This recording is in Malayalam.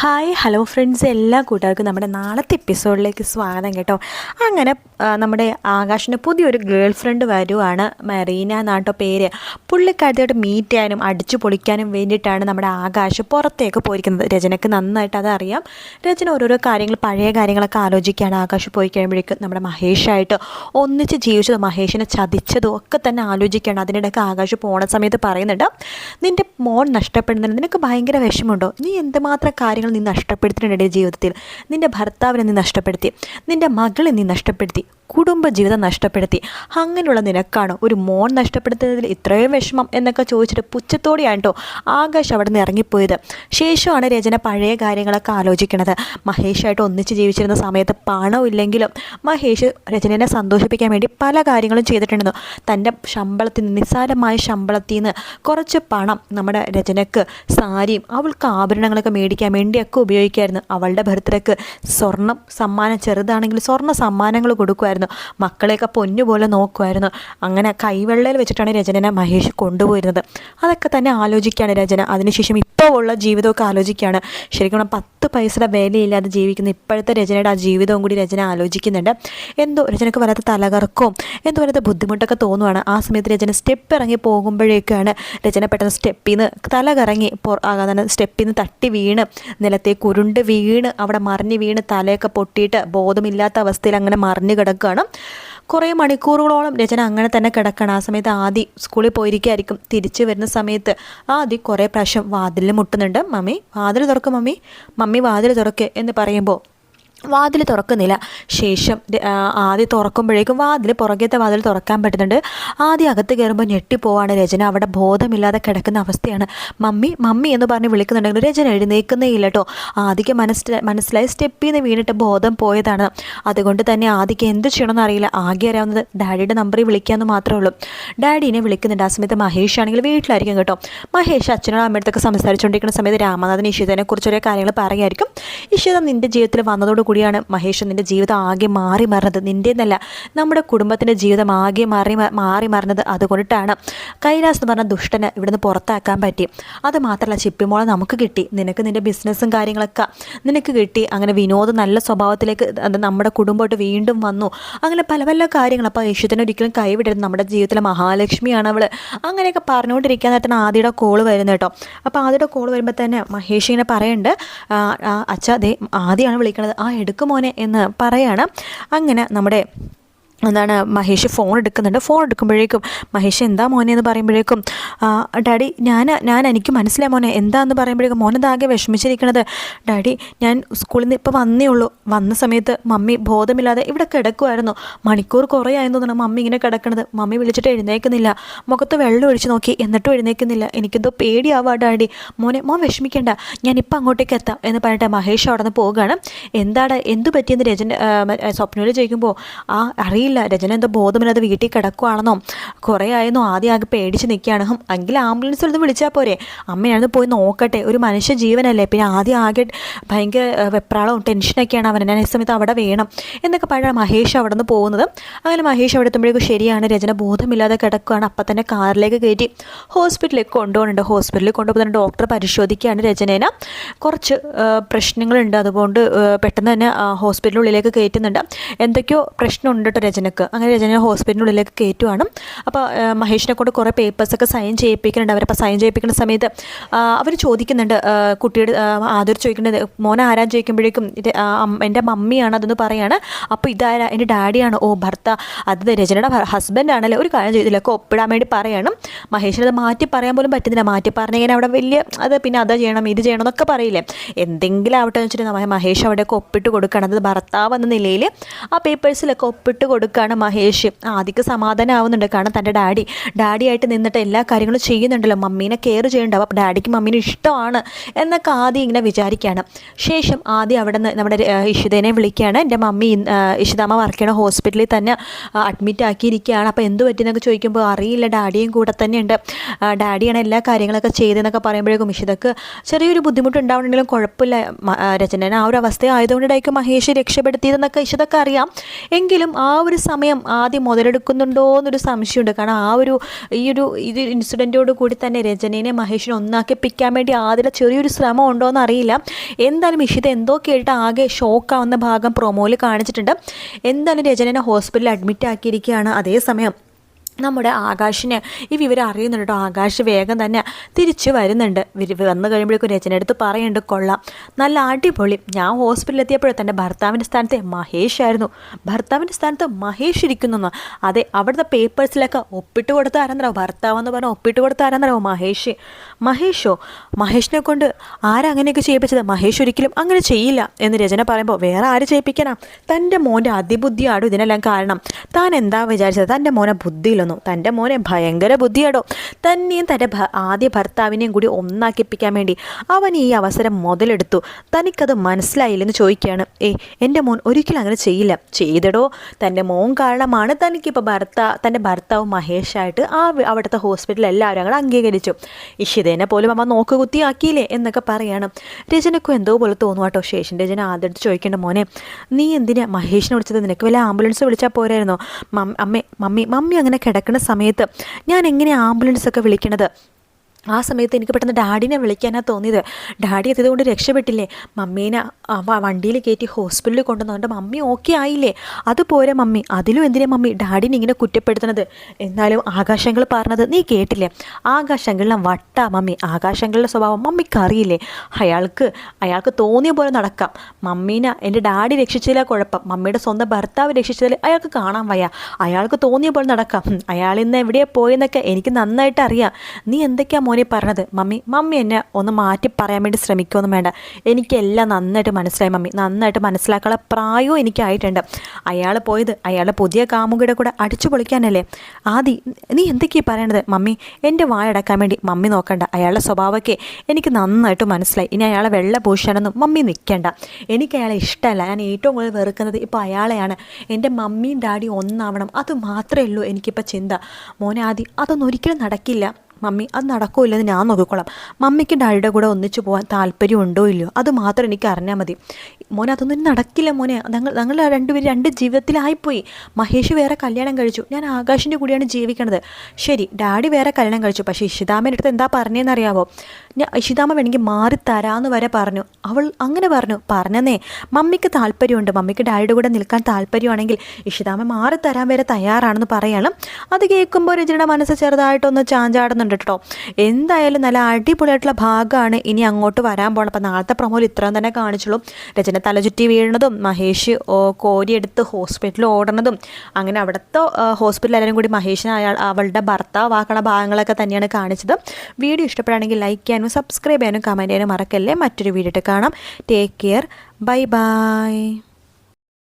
ഹായ് ഹലോ ഫ്രണ്ട്സ് എല്ലാ കൂട്ടുകാർക്കും നമ്മുടെ നാളത്തെ എപ്പിസോഡിലേക്ക് സ്വാഗതം കേട്ടോ. അങ്ങനെ നമ്മുടെ ആകാശിന്റെ പുതിയൊരു ഗേൾ ഫ്രണ്ട് വരുവാണ് മെറീന എന്നാട്ടോ പേര്. പുള്ളിക്കാരത്തോട്ട് മീറ്റ് ചെയ്യാനും അടിച്ചു പൊളിക്കാനും വേണ്ടിയിട്ടാണ് നമ്മുടെ ആകാശ് പുറത്തേക്ക് പോയിരിക്കുന്നത്. രചനയ്ക്ക് നന്നായിട്ട് അതറിയാം. രചന ഓരോരോ കാര്യങ്ങൾ പഴയ കാര്യങ്ങളൊക്കെ ആലോചിക്കുകയാണ്. ആകാശ് പോയി കഴിയുമ്പോഴേക്കും നമ്മുടെ മഹേഷായിട്ട് ഒന്നിച്ച് ജീവിച്ചതും മഹേഷിനെ ചതിച്ചതും ഒക്കെ തന്നെ ആലോചിക്കുകയാണ്. അതിനിടയ്ക്ക് ആകാശ് പോണ സമയത്ത് പറയുന്നുണ്ട് നിന്റെ മോൻ നഷ്ടപ്പെടുന്നുണ്ട്. നിനക്ക് ഭയങ്കര വിഷമമുണ്ടോ? നീ എന്തുമാത്രം കാര്യങ്ങൾ നീ നഷ്ടപ്പെടുത്തിയിട്ടുണ്ട് എന്റെ ജീവിതത്തിൽ. നിന്റെ ഭർത്താവിനെ നീ നഷ്ടപ്പെടുത്തി. നിന്റെ മകളെ നീ നഷ്ടപ്പെടുത്തി. കുടുംബജീവിതം നഷ്ടപ്പെടുത്തി. അങ്ങനെയുള്ള നിനക്കാണോ ഒരു മോൻ നഷ്ടപ്പെടുത്തുന്നതിൽ ഇത്രയും വിഷമം എന്നൊക്കെ ചോദിച്ചിട്ട് പുച്ഛത്തോടെയാണ് കേട്ടോ ആകാശ് അവിടെ നിന്ന് ഇറങ്ങിപ്പോയത്. ശേഷമാണ് രചന പഴയ കാര്യങ്ങളൊക്കെ ആലോചിക്കണത്. മഹേഷായിട്ട് ഒന്നിച്ച് ജീവിച്ചിരുന്ന സമയത്ത് പണമില്ലെങ്കിലും മഹേഷ് രചനയെ സന്തോഷിപ്പിക്കാൻ വേണ്ടി പല കാര്യങ്ങളും ചെയ്തിട്ടുണ്ടെന്നു. തന്റെ ശമ്പളത്തിൽ നിന്ന് നിസ്സാരമായ ശമ്പളത്തിൽ നിന്ന് കുറച്ച് പണം നമ്മുടെ രചനക്ക് സാരിയും അവൾക്ക് ആഭരണങ്ങളൊക്കെ മേടിക്കാൻ വേണ്ടിയൊക്കെ ഉപയോഗിക്കുമായിരുന്നു അവളുടെ ബർത്ത്ഡേക്ക് സ്വർണം സമ്മാനം ചെറുതാണെങ്കിൽ സ്വർണ സമ്മാനങ്ങൾ കൊടുക്കുമായിരുന്നു. മക്കളെയൊക്കെ പൊന്നുപോലെ നോക്കുമായിരുന്നു. അങ്ങനെ കൈവെള്ളയിൽ വെച്ചിട്ടാണ് രചനനെ മഹേഷ് കൊണ്ടുപോയിരുന്നത്. അതൊക്കെ തന്നെ ആലോചിക്കുകയാണ് രചന. അതിനുശേഷം ഇപ്പോൾ ഉള്ള ജീവിതമൊക്കെ ആലോചിക്കുകയാണ്. ശരിക്കും പത്ത് പൈസയുടെ വിലയില്ലാതെ ജീവിക്കുന്ന ഇപ്പോഴത്തെ രചനയുടെ ആ ജീവിതവും കൂടി രചന ആലോചിക്കുന്നുണ്ട്. എന്തോ രചനക്ക് വല്ലാത്ത തലകറക്കവും എന്തോ വല്ലാത്ത ബുദ്ധിമുട്ടൊക്കെ തോന്നുവാണ്. ആ സമയത്ത് രചന സ്റ്റെപ്പ് ഇറങ്ങി പോകുമ്പോഴേക്കാണ് രചന പെട്ടെന്ന് സ്റ്റെപ്പിൽ നിന്ന് തലകറങ്ങി പുറ സ്റ്റെപ്പിൽ നിന്ന് തട്ടി വീണ് നിലത്തേക്ക് കുരുണ്ട് വീണ് അവിടെ മറിഞ്ഞ് വീണ് തലയൊക്കെ പൊട്ടിയിട്ട് ബോധമില്ലാത്ത അവസ്ഥയിൽ അങ്ങനെ മറിഞ്ഞ് കിടക്കുകയാണ്. കുറേ മണിക്കൂറുകളോളം രചന അങ്ങനെ തന്നെ കിടക്കണം ആ സമയത്ത് ആദി സ്കൂളിൽ പോയിരിക്കായിരിക്കും. തിരിച്ചു വരുന്ന സമയത്ത് ആദി കുറേ പ്രാവശ്യം വാതിലിൽ മുട്ടുന്നുണ്ട്. മമ്മി വാതിൽ തുറക്കും മമ്മി. മമ്മി വാതിൽ തുറക്ക് എന്ന് പറയുമ്പോൾ വാതിൽ തുറക്കുന്നില്ല. ശേഷം ആദ്യം തുറക്കുമ്പോഴേക്കും വാതിൽ പുറകത്തെ വാതിൽ തുറക്കാൻ പറ്റുന്നുണ്ട്. ആദ്യം അകത്ത് കയറുമ്പോൾ ഞെട്ടിപ്പോവാണ് രചന. അവിടെ ബോധമില്ലാതെ കിടക്കുന്ന അവസ്ഥയാണ്. മമ്മി മമ്മി എന്ന് പറഞ്ഞ് വിളിക്കുന്നുണ്ടെങ്കിൽ രചന എഴുന്നേക്കുന്നേ ഇല്ല കേട്ടോ ആദ്യക്ക് മനസ്സിലായി മനസ്സിലായി സ്റ്റെപ്പിൽ നിന്ന് വീണിട്ട് ബോധം പോയതാണ്. അതുകൊണ്ട് തന്നെ ആദ്യക്ക് എന്ത് ചെയ്യണമെന്ന് അറിയില്ല. ആകെ അറിയാവുന്നത് ഡാഡിയുടെ നമ്പറിൽ വിളിക്കാമെന്ന് മാത്രമേ ഉള്ളൂ. ഡാഡിനെ വിളിക്കുന്നുണ്ട്. ആ സമയത്ത് മഹേഷ് ആണെങ്കിൽ വീട്ടിലായിരിക്കും കേട്ടോ. മഹേഷ് അച്ഛനോട് അമ്മയടുത്തൊക്കെ സംസാരിച്ചുകൊണ്ടിരിക്കുന്ന സമയത്ത് രാമനാഥൻ ഇഷിതനെ കുറിച്ച് കാര്യങ്ങൾ പറയുമായിരിക്കും ഇഷിത നിന്റെ ജീവിതത്തിൽ വന്നതോട് കൂടിയാണ് മഹേഷ് നിന്റെ ജീവിതം ആകെ മാറി മറന്നത്. നിന്റെ എന്നല്ല നമ്മുടെ കുടുംബത്തിന്റെ ജീവിതം ആകെ മാറി മാറി മറന്നത് അതുകൊണ്ടിട്ടാണ്. കൈലാസ് എന്ന് പറഞ്ഞ ദുഷ്ടനെ ഇവിടുന്ന് പുറത്താക്കാൻ പറ്റി. അത് മാത്രമല്ല ചിപ്പിമോളെ നമുക്ക് കിട്ടി. നിനക്ക് നിന്റെ ബിസിനസ്സും കാര്യങ്ങളൊക്കെ നിനക്ക് കിട്ടി. അങ്ങനെ വിനോദം നല്ല സ്വഭാവത്തിലേക്ക് അത് നമ്മുടെ കുടുംബമായിട്ട് വീണ്ടും വന്നു. അങ്ങനെ പല പല കാര്യങ്ങൾ. അപ്പോൾ യേശുദിനെ ഒരിക്കലും കൈവിടരുത്. നമ്മുടെ ജീവിതത്തിലെ മഹാലക്ഷ്മിയാണ് അവൾ അങ്ങനെയൊക്കെ പറഞ്ഞുകൊണ്ടിരിക്കാൻ നേരത്തെ ആദ്യയുടെ കോൾ വരുന്നത് കേട്ടോ. അപ്പോൾ ആദ്യയുടെ കോൾ വരുമ്പോൾ തന്നെ മഹേഷ് ഇങ്ങനെ പറയുന്നുണ്ട് അച്ഛാ ദേ ആദ്യമാണ് വിളിക്കണത്. ആ എടുക്കും മോനെ എന്ന് പറയാണ്. അങ്ങനെ നമ്മുടെ എന്താണ് മഹേഷ് ഫോൺ എടുക്കുന്നുണ്ട്. ഫോൺ എടുക്കുമ്പോഴേക്കും മഹേഷ് എന്താ മോനെ? എന്ന് പറയുമ്പോഴേക്കും ഡാഡി ഞാൻ ഞാൻ എനിക്ക് മനസ്സിലായി മോനെ. എന്താന്ന് പറയുമ്പോഴേക്കും മോനതാകെ വിഷമിച്ചിരിക്കണത്. ഡാഡി ഞാൻ സ്കൂളിൽ നിന്ന് ഇപ്പോൾ വന്നേ ഉള്ളൂ. വന്ന സമയത്ത് മമ്മി ബോധമില്ലാതെ ഇവിടെ കിടക്കുമായിരുന്നു മണിക്കൂർ കുറേ ആയെന്ന് തോന്നുന്നു മമ്മി ഇങ്ങനെ കിടക്കണത്. മമ്മി വിളിച്ചിട്ട് എഴുന്നേക്കുന്നില്ല മുഖത്ത് വെള്ളം ഒഴിച്ച് നോക്കി. എന്നിട്ടും എഴുന്നേക്കുന്നില്ല എനിക്കെന്തോ പേടിയാവാ ഡാഡി. മോനെ മോൻ വിഷമിക്കേണ്ട. ഞാൻ ഇപ്പം അങ്ങോട്ടേക്ക് എത്താം. എന്ന് പറഞ്ഞിട്ട് മഹേഷ് അവിടെ നിന്ന് പോവുകയാണ്. എന്താണ് എന്തു പറ്റിയെന്ന് രജൻ സ്വപ്നയിൽ ചോദിക്കുമ്പോൾ ആ അറിയില്ല. രജന എന്തോ ബോധമില്ലാതെ വീട്ടിൽ കിടക്കുവാണെന്നോ കുറേ ആയെന്നോ ആദ്യം ആകെ പേടിച്ച് നിൽക്കുകയാണ്. എങ്കിൽ ആംബുലൻസ് ഒന്ന് വിളിച്ചാൽ പോരെ. അമ്മയാണെന്ന് പോയി നോക്കട്ടെ. ഒരു മനുഷ്യ ജീവനല്ലേ. പിന്നെ ആദ്യം ആകെ ഭയങ്കര വെപ്രാളവും ടെൻഷനൊക്കെയാണ് അവൻ ഞാൻ ഈ സമയത്ത് അവിടെ വേണം എന്നൊക്കെ പറഞ്ഞാൽ മഹേഷ് അവിടെ നിന്ന് പോകുന്നത്. അങ്ങനെ മഹേഷ് അവിടെ എത്തുമ്പോഴേക്കും ശരിയാണ്. രചന ബോധമില്ലാതെ കിടക്കുകയാണ് അപ്പം തന്നെ കാറിലേക്ക് കയറ്റി ഹോസ്പിറ്റലിലേക്ക് കൊണ്ടുപോകുന്നുണ്ട്. ഹോസ്പിറ്റലിൽ കൊണ്ടുപോകുന്ന ഡോക്ടർ പരിശോധിക്കുകയാണ് രചനേനെ കുറച്ച് പ്രശ്നങ്ങളുണ്ട്. അതുകൊണ്ട് പെട്ടെന്ന് തന്നെ ഹോസ്പിറ്റലിനുള്ളിലേക്ക് കയറ്റുന്നുണ്ട്. എന്തൊക്കെയോ പ്രശ്നമുണ്ട് കേട്ടോ രചനക്ക് അങ്ങനെ രചന ഹോസ്പിറ്റലിനുള്ളിലേക്ക് കയറ്റുവാണ് അപ്പോൾ മഹേഷിനെ കൊണ്ട് കുറേ പേപ്പേഴ്സൊക്കെ സൈൻ ചെയ്യിപ്പിക്കുന്നുണ്ട്. അവരപ്പോൾ സൈൻ ചെയ്യിപ്പിക്കുന്ന സമയത്ത് അവർ ചോദിക്കുന്നുണ്ട് കുട്ടിയുടെ ആദ്യം ചോദിക്കുന്നത് മോനെ ആരാൻ ചോദിക്കുമ്പോഴേക്കും എന്റെ മമ്മിയാണ് അതെന്ന് പറയാണ്. അപ്പോൾ ഇതാരാ? എന്റെ ഡാഡിയാണ്. ഓ ഭർത്ത അത് രചനയുടെ ഹസ്ബൻഡ് ആണല്ലേ? ഒരു കാര്യം ചെയ്തില്ല. ഒപ്പിടാൻ വേണ്ടി പറയണം. മഹേഷിനത് മാറ്റി പറയാൻ പോലും പറ്റുന്നില്ല. മാറ്റി പറഞ്ഞാൽ അവിടെ വലിയ അത് പിന്നെ അത് ചെയ്യണം ഇത് ചെയ്യണം എന്നൊക്കെ പറയില്ലേ? എന്തെങ്കിലും ആവട്ടെ എന്ന് വെച്ചിട്ട് മഹേഷ് അവിടെയൊക്കെ ഒപ്പിട്ട് കൊടുക്കണം. അത് ഭർത്താവ് എന്ന നിലയിൽ ആ പേപ്പേഴ്സിലൊക്കെ ഒപ്പിട്ട് കൊടുക്കുകയാണ് മഹേഷ്. ആദ്യക്ക് സമാധാനം ആവുന്നുണ്ട് കാരണം തന്റെ ഡാഡി ഡാഡിയായിട്ട് നിന്നിട്ട് എല്ലാ കാര്യങ്ങളും ചെയ്യുന്നുണ്ടല്ലോ. മമ്മീനെ കെയർ ചെയ്യുന്നുണ്ട് അപ്പോൾ ഡാഡിക്ക് മമ്മീനെ ഇഷ്ടമാണ് എന്നൊക്കെ ആദ്യം ഇങ്ങനെ വിചാരിക്കുകയാണ്. ശേഷം ആദ്യം അവിടെ നിന്ന് നമ്മുടെ ഇഷിതേനെ വിളിക്കുകയാണ്. എന്റെ മമ്മി ഇഷിതാമ്മ വർക്ക് ചെയ്യണ ഹോസ്പിറ്റലിൽ തന്നെ അഡ്മിറ്റ് ആക്കിയിരിക്കുകയാണ്. അപ്പോൾ എന്ത് പറ്റിയെന്നൊക്കെ ചോദിക്കുമ്പോൾ അറിയില്ല. ഡാഡിയും കൂടെ തന്നെയുണ്ട്. ഡാഡിയാണ് എല്ലാ കാര്യങ്ങളൊക്കെ ചെയ്തതെന്നൊക്കെ പറയുമ്പോഴേക്കും ഇഷിതക്ക് ചെറിയൊരു ബുദ്ധിമുട്ട് ഉണ്ടാവണമെങ്കിലും കുഴപ്പമില്ല. രചന ആ, ഒരു അവസ്ഥ ആയതുകൊണ്ടായിരിക്കും മഹേഷ് രക്ഷപ്പെടുത്തിയതെന്നൊക്കെ ഇഷിതൊക്കെ അറിയാം. എങ്കിലും ആ ഒരു സമയം ആദ്യം മുതലെടുക്കുന്നുണ്ടോ എന്നൊരു സംശയമുണ്ട്. കാരണം ആ ഒരു ഈ ഒരു ഇത് ഇൻസിഡന്റോട് കൂടി തന്നെ രചനയെ മഹേഷിനെ ഒന്നാക്കിപ്പിക്കാൻ വേണ്ടി ആദ്യം ചെറിയൊരു ശ്രമം ഉണ്ടോ എന്ന് അറിയില്ല. എന്തായാലും ഇഷിത എന്തോ കേട്ട് ആകെ ഷോക്കാവുന്ന ഭാഗം പ്രൊമോയിൽ കാണിച്ചിട്ടുണ്ട്. എന്തായാലും രജനീനെ ഹോസ്പിറ്റലിൽ അഡ്മിറ്റ് ആക്കിയിരിക്കുകയാണ്. അതേസമയം നമ്മുടെ ആകാശിന് ഈ വിവരം അറിയുന്നുണ്ട് കേട്ടോ. ആകാശ് വേഗം തന്നെ തിരിച്ചു വരുന്നുണ്ട്. വന്നു കഴിയുമ്പോഴേക്കും രചന എടുത്ത് പറയുന്നുണ്ട് കൊള്ളാം. നല്ല അടിപൊളി. ഞാൻ ഹോസ്പിറ്റലിൽ എത്തിയപ്പോഴേ തന്റെ ഭർത്താവിന്റെ സ്ഥാനത്ത് മഹേഷ് ആയിരുന്നു. ഭർത്താവിന്റെ സ്ഥാനത്ത് മഹേഷ് ഇരിക്കുന്നു അതെ അവിടുത്തെ പേപ്പേഴ്സിലൊക്കെ ഒപ്പിട്ട് കൊടുത്ത ആരെന്നറിയോ ഭർത്താവ് എന്ന് പറഞ്ഞാൽ ഒപ്പിട്ട് കൊടുത്ത ആരെന്നറിയോ മഹേഷ്? മഹേഷോ? മഹേഷിനെ കൊണ്ട് ആരങ്ങനെയൊക്കെ ചെയ്യിപ്പിച്ചത്? മഹേഷ് ഒരിക്കലും അങ്ങനെ ചെയ്യില്ല. എന്ന് രചന പറയുമ്പോൾ വേറെ ആര് ചെയ്യിപ്പിക്കാനാ തന്റെ മോന്റെ അതിബുദ്ധിയാണ് ഇതിനെല്ലാം കാരണം. താൻ എന്താ വിചാരിച്ചത്? തന്റെ മോനെ ബുദ്ധിയിലൊന്നും വന്നു തന്റെ മോനെ ഭയങ്കര ബുദ്ധിയാടോ. തന്നെയും തന്റെ ആദ്യ ഭർത്താവിനെയും കൂടി ഒന്നാക്കിപ്പിക്കാൻ വേണ്ടി അവൻ ഈ അവസരം മുതലെടുത്തു. തനിക്കത് മനസ്സിലായില്ലെന്ന് ചോദിക്കുകയാണ്. ഏ എന്റെ മോൻ ഒരിക്കലും അങ്ങനെ ചെയ്യില്ല. ചെയ്തടോ. തന്റെ മോൻ കാരണമാണ് തനിക്കിപ്പോൾ ഭർത്താ തന്റെ ഭർത്താവ് മഹേഷായിട്ട് ആ അവിടുത്തെ ഹോസ്പിറ്റലിൽ എല്ലാവരും അങ്ങനെ അംഗീകരിച്ചു. ഇഷിതേനെ പോലും അമ്മ നോക്ക് കുത്തിയാക്കിയില്ലേ എന്നൊക്കെ പറയാണ്. രചനക്കും എന്തോ പോലെ തോന്നുന്നു കേട്ടോ. ശേഷൻ രചന ആദ്യം ചോദിക്കേണ്ട മോനെ നീ എന്തിനാ മഹേഷിനെ വിളിച്ചത്? നിനക്ക് വല്ല ആംബുലൻസ് വിളിച്ചാൽ പോരായിരുന്നോ? അമ്മേ മമ്മി മമ്മി അങ്ങനെ കിടക്കുന്ന സമയത്ത് ഞാൻ എങ്ങനെ ആംബുലൻസ് ഒക്കെ വിളിക്കണത്? ആ സമയത്ത് എനിക്ക് പെട്ടെന്ന് ഡാഡിനെ വിളിക്കാനാണ് തോന്നിയത്. ഡാഡി എത്തിയതുകൊണ്ട് രക്ഷപ്പെട്ടില്ലേ? മമ്മീനെ വണ്ടിയിൽ കയറ്റി ഹോസ്പിറ്റലിൽ കൊണ്ടുവന്നുകൊണ്ട് മമ്മി ഓക്കെ ആയില്ലേ? അതുപോലെ മമ്മി. അതിലും എന്തിനാ മമ്മി? ഡാഡിനെ ഇങ്ങനെ കുറ്റപ്പെടുത്തുന്നത്. എന്നാലും ആകാശങ്ങൾ പറഞ്ഞത് നീ കേട്ടില്ലേ? ആകാശങ്ങളിലെ വട്ട മമ്മി. ആകാശങ്ങളുടെ സ്വഭാവം മമ്മിക്ക് അറിയില്ലേ? അയാൾക്ക് അയാൾക്ക് തോന്നിയ പോലെ നടക്കാം. മമ്മീനെ എന്റെ ഡാഡി രക്ഷിച്ചതിലെ കുഴപ്പം. മമ്മിയുടെ സ്വന്തം ഭർത്താവ് രക്ഷിച്ചതിൽ അയാൾക്ക് കാണാൻ വയ്യ. അയാൾക്ക് തോന്നിയ പോലെ നടക്കാം. അയാൾ ഇന്ന് എവിടെയാണ് പോയെന്നൊക്കെ എനിക്ക് നന്നായിട്ട് അറിയാം. നീ എന്തൊക്കെയാ മോനെ പറഞ്ഞത് മമ്മി മമ്മി എന്നെ ഒന്ന് മാറ്റി പറയാൻ വേണ്ടി ശ്രമിക്കുമൊന്നും വേണ്ട. എനിക്കെല്ലാം നന്നായിട്ട് മനസ്സിലായി മമ്മി. നന്നായിട്ട് മനസ്സിലാക്കാനുള്ള പ്രായവും എനിക്കായിട്ടുണ്ട്. അയാൾ പോയത് അയാളുടെ പുതിയ കാമുകിയുടെ കൂടെ അടിച്ചു പൊളിക്കാനല്ലേ? ആദി നീ എന്തൊക്കെയാണ് പറയണത്? മമ്മി എന്റെ വായടക്കാൻ വേണ്ടി മമ്മി നോക്കണ്ട. അയാളുടെ സ്വഭാവമൊക്കെ എനിക്ക് നന്നായിട്ട് മനസ്സിലായി. ഇനി അയാളെ വെള്ള പൂശാനൊന്നും മമ്മി നിൽക്കണ്ട. എനിക്ക് അയാളെ ഇഷ്ടമല്ല. ഞാൻ ഏറ്റവും കൂടുതൽ വെറുക്കുന്നത് ഇപ്പോൾ അയാളെയാണ്. എന്റെ മമ്മിയും ഡാഡിയും ഒന്നാവണം. അത് മാത്രമേ ഉള്ളൂ എനിക്കിപ്പോൾ ചിന്ത. മോനെ ആദി അതൊന്നും ഒരിക്കലും നടക്കില്ല. മമ്മി അത് നടക്കില്ലെന്ന് ഞാൻ നോക്കിക്കോളാം. മമ്മിക്ക് ഡാഡിയുടെ കൂടെ ഒന്നിച്ചു പോകാൻ താല്പര്യമുണ്ടോ ഇല്ലയോ? അത് മാത്രം എനിക്ക് അറിഞ്ഞാൽ മതി. മോനെ അതൊന്നും നടക്കില്ല മോനെ. ഞങ്ങൾ ഞങ്ങൾ രണ്ടുപേരും രണ്ട് ജീവിതത്തിലായിപ്പോയി. മഹേഷ് വേറെ കല്യാണം കഴിച്ചു. ഞാൻ ആകാശിന്റെ കൂടിയാണ് ജീവിക്കണത്. ശരി ഡാഡി വേറെ കല്യാണം കഴിച്ചു. പക്ഷേ ഇഷിതാമേന്റെ അടുത്ത് എന്താ പറഞ്ഞതെന്നറിയാവോ ഞാൻ ഇഷിതാമ്മ വേണമെങ്കിൽ മാറി തരാമെന്ന് വരെ പറഞ്ഞു. അവൾ അങ്ങനെ പറഞ്ഞു. പറഞ്ഞെന്നേ മമ്മിക്ക് താല്പര്യമുണ്ട്. മമ്മിക്ക് ഡാഡിയുടെ കൂടെ നിൽക്കാൻ താല്പര്യമാണെങ്കിൽ ഇഷിതാമ്മ മാറി തരാൻ വരെ തയ്യാറാണെന്ന് പറയണം. അത് കേൾക്കുമ്പോൾ രചനയുടെ മനസ്സ് ചെറുതായിട്ടൊന്ന് ചാഞ്ചാടുന്നുണ്ട് കേട്ടോ. എന്തായാലും നല്ല അടിപൊളിയായിട്ടുള്ള ഭാഗമാണ് ഇനി അങ്ങോട്ട് വരാൻ പോകണം അപ്പം നാളത്തെ പ്രൊമോയിൽ ഇത്രയും തന്നെ കാണിച്ചുള്ളൂ. രചന തലചുറ്റി വീഴുന്നതും മഹേഷ് കോരിയെടുത്ത് ഹോസ്പിറ്റലിൽ ഓടണതും അങ്ങനെ അവിടുത്തെ ഹോസ്പിറ്റലിൽ എല്ലാവരും കൂടി മഹേഷിനെ അയാൾ അവളുടെ ഭർത്താവാക്കണ ഭാഗങ്ങളൊക്കെ തന്നെയാണ് കാണിച്ചത്. വീഡിയോ ഇഷ്ടപ്പെടുകയാണെങ്കിൽ ലൈക്ക് ചെയ്യാനും സബ്സ്ക്രൈബ് ചെയ്യാനും കമന്റ് ചെയ്യാനും മറക്കല്ലേ? മറ്റൊരു വീഡിയോ കാണാം. Take care bye bye